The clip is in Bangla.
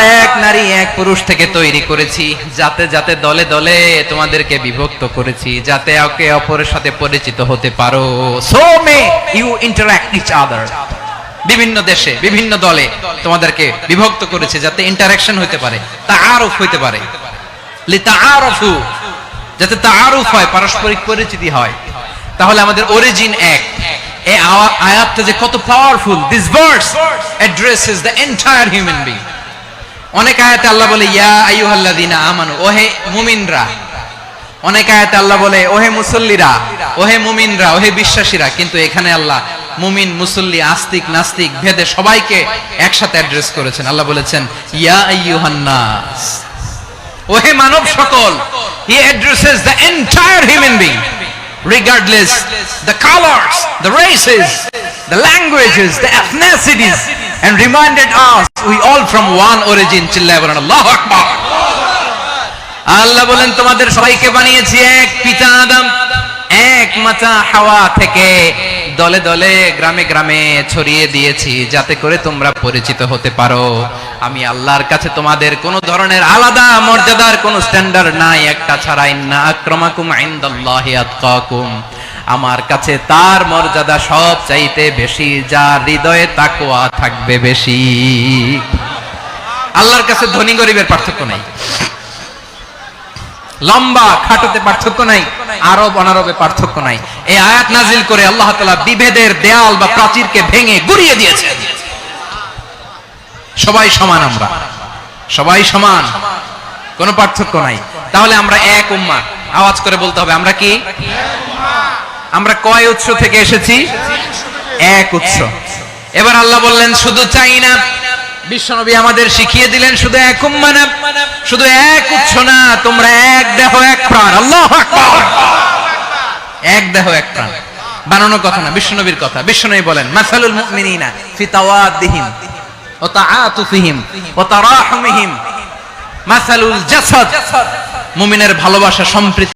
এক নারী, এক পুরুষ থেকে তৈরি করেছি। যাতে যাতে দলে দলে তোমাদেরকে বিভক্ত করেছি, যাতে অপরের সাথে পরিচিত হতে পারো। মে ইউ ইচ বিভিন্ন দেশে, বিভিন্ন দলে তোমাদেরকে বিভক্ত করেছে, যাতে ইন্টারাকশন হতে পারে তা তাআরুফ হইতে পারে। যাতে তাআরুফ হয়, পারস্পরিক পরিচিতি হয়। তাহলে আমাদের অরিজিন এক। এই আয়াতটা যে কত powerful this verse addresses the entire human being অনেক আয়াতে আল্লাহ বলে, ইয়া আইয়ুহাল্লাযিনা আমানু ওহে মুমিনরা। অনেক আয়াতে আল্লাহ বলে, ওহে মুসল্লিরা ওহে মুমিনরা ওহে বিশ্বাসীরা কিন্তু এখানে আল্লাহ মুমিন, মুসল্লি, আস্তিক, নাস্তিক, ভেদে সবাইকে একসাথে অ্যাড্রেস করেছেন। আল্লাহ বলেছেন, ইয়া আইয়ুহান নাস ওহে মানব সকল he addresses the entire human being regardless the colors the races the languages the ethnicities and reminded us we all from one origin চিল্লায় বলেন আল্লাহু বলেন তোমাদের সবাইকে বানিয়েছি এক পিতা আদম এক মাতা হাওয়া থেকে দলে দলে গ্রামে গ্রামে ছড়িয়ে দিয়েছি যাতে করে তোমরা পরিচিত হতে পারো আমি আল্লাহর কাছে তোমাদের কোনো ধরনের আলাদা মর্যাদার কোনো স্ট্যান্ডার্ড নাই। একটা ছাড়া ইন্না আক্রমাকুম ইনদাল্লাহি আতকাকুম। আমার কাছে তার মর্যাদা সব চাইতে বেশি, যার হৃদয়ে তাকওয়া থাকবে বেশি। আল্লাহর কাছে ধনী গরিবের পার্থক্য নাই। লম্বা খাটোতে পার্থক্য নাই, আরব অনারবে পার্থক্য নাই। এই আয়াত নাজিল করে আল্লাহ তাআলা বিভেদের দেয়াল বা প্রাচীরকে ভেঙে গুড়িয়ে দিয়েছে সবাই সমান আমরা। সবাই সমান। কোনো পার্থক্য নাই। তাহলে আমরা এক উম্মা আওয়াজ করে বলতে হবে, আমরা কি? আমরা কয় উৎস থেকে এসেছি? এক উৎস। এবার আল্লাহ বললেন, শুধু চাই না। বিশ্বনবী আমাদের শিখিয়ে দিলেন, শুধু এক উম্মা না। শুধু এক উৎস না, তোমরা এক দেহ, এক প্রাণ। আল্লাহ এক দেহ, এক প্রাণ। বানানোর কথা না, বিশ্বনবীর কথা। বিশ্বনবী বলেন, মাসালুল মুমিনিনা ফি তাওয়াদ্দিহিম ওয়া তাআতুফিহিম ওয়া তারাহুমিহিম। মাসালুল জাসাদ মুমিনের ভালোবাসা সম্প্রীতি